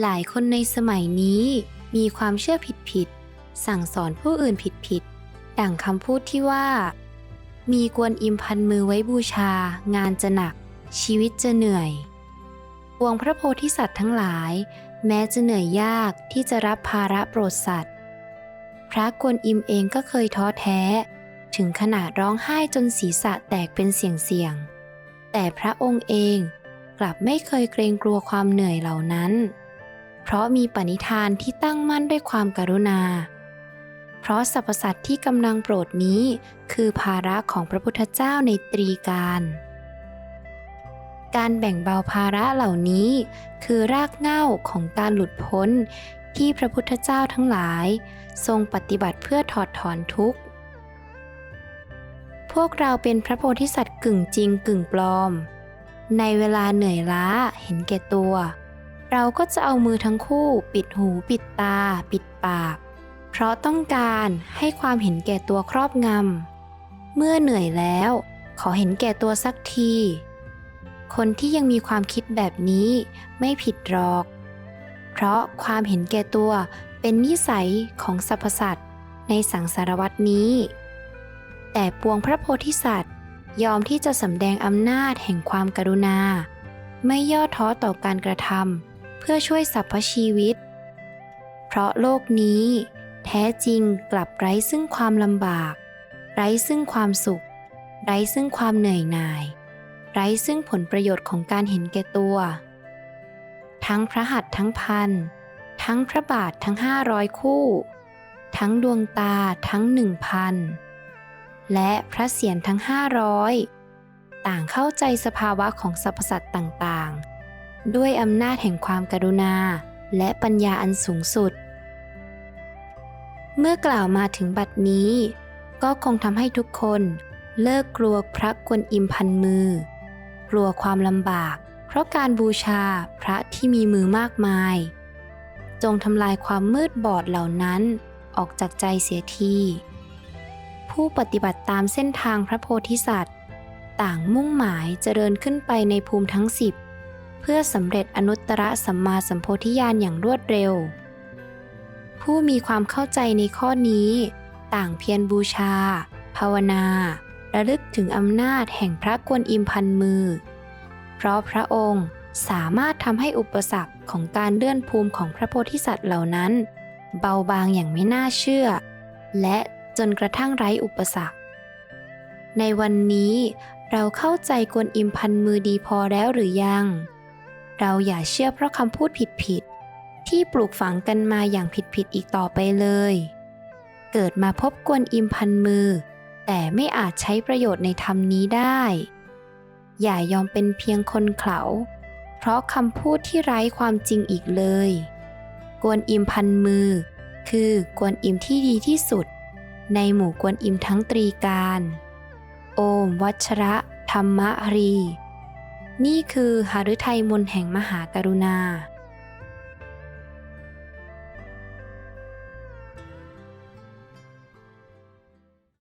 หลายคนในสมัยนี้มีความเชื่อผิดๆ สั่งสอนผู้อื่นผิดๆ ดั่งคำพูดที่ว่า มีกวนอิมพันมือไว้บูชา งานจะหนัก ชีวิตจะเหนื่อยปวงพระโพธิสัตว์ทั้งหลาย แม้จะเหนื่อยยากที่จะรับภาระโปรดสัตว์ พระกวนอิมเองก็เคยท้อแท้ ถึงขนาดร้องไห้จนศีรษะแตกเป็นเสียงๆ แต่พระองค์เองกลับไม่เคยเกรงกลัวความเหนื่อยเหล่านั้น เพราะมีปณิธานที่ตั้งมั่นด้วยความกรุณา เพราะสรรพสัตว์ที่กำลังโปรดนี้ คือภาระของพระพุทธเจ้าในตรีการ การแบ่งเบาภาระเหล่านี้ คือรากเหง้าของการหลุดพ้นที่พระพุทธเจ้าทั้งหลาย ทรงปฏิบัติเพื่อถอดถอนทุกข์ พวกเราเป็นพระโพธิสัตว์กึ่งจริงกึ่งปลอม ในเวลาเหนื่อยล้าเห็นแก่ตัว เราก็จะเอามือทั้งคู่ ปิดหูปิดตา ปิดปาก เพราะต้องการให้ความเห็นแก่ตัวครอบงำ เมื่อเหนื่อยแล้ว ขอเห็นแก่ตัวสักที คนที่ยังมีความคิดแบบนี้ไม่ผิดหรอก เพราะความเห็นแก่ตัวเป็นนิสัยของสรรพสัตว์ในสังสารวัตนี้ แต่ปวงพระโพธิสัตว์ยอมที่จะสำแดงอำนาจแห่งความกรุณา ไม่ย่อท้อต่อการกระทำ เพื่อช่วยสรรพชีวิต เพราะโลกนี้ แท้จริงกลับไร้ซึ่งความลำบาก ไร้ซึ่งความสุข ไร้ซึ่งความเหนื่อยหน่าย ไร้ซึ่งผลประโยชน์ของการเห็นแก่ตัว ทั้งพระหัตถ์ทั้งพันทั้งพระบาททั้งห้าร้อยคู่ ทั้งดวงตาทั้งหนึ่งพันและพระเศียรทั้งห้าร้อยต่างเข้าใจสภาวะของสรรพสัตว์ต่างๆ ด้วยอำนาจแห่งความกรุณา และปัญญาอันสูงสุด เมื่อกล่าวมาถึงบัดนี้ ก็คงทำให้ทุกคนเลิกกลัวพระกวนอิมพันมือ กลัวความลำบาก เพราะการบูชาพระที่มีมือมากมาย จงทำลายความมืดบอดเหล่านั้นออกจากใจเสียทีผู้ปฏิบัติตามเส้นทางพระโพธิสัตว์ ต่างมุ่งหมายเจริญขึ้นไปในภูมิทั้งสิบ เพื่อสำเร็จอนุตตรสัมมาสัมโพธิญาณอย่างรวดเร็ว ผู้มีความเข้าใจในข้อนี้ ต่างเพียรบูชา ภาวนา ระลึกถึงอำนาจแห่งพระกวนอิมพันมือ เพราะพระองค์สามารถทำให้อุปสรรคของการเลื่อนภูมิของพระโพธิสัตว์เหล่านั้น เบาบางอย่างไม่น่าเชื่อ และจนกระทั่งไร้อุปสรรค ในวันนี้เราเข้าใจกวนอิมพันมือดีพอแล้วหรือยัง เราอย่าเชื่อเพราะคำพูดผิดๆ ที่ปลูกฝังกันมาอย่างผิดๆ อีกต่อไปเลย เกิดมาพบกวนอิมพันมือ แต่ไม่อาจใช้ประโยชน์ในธรรมนี้ได้ อย่ายอมเป็นเพียงคนเขลา เพราะคำพูดที่ไร้ความจริงอีกเลย กวนอิมพันมือ คือกวนอิมที่ดีที่สุด ในหมู่กวนอิมทั้งตรีการ โอมวัชระ ธรรมรี นี่คือหฤทัยมนแห่งมหากรุณา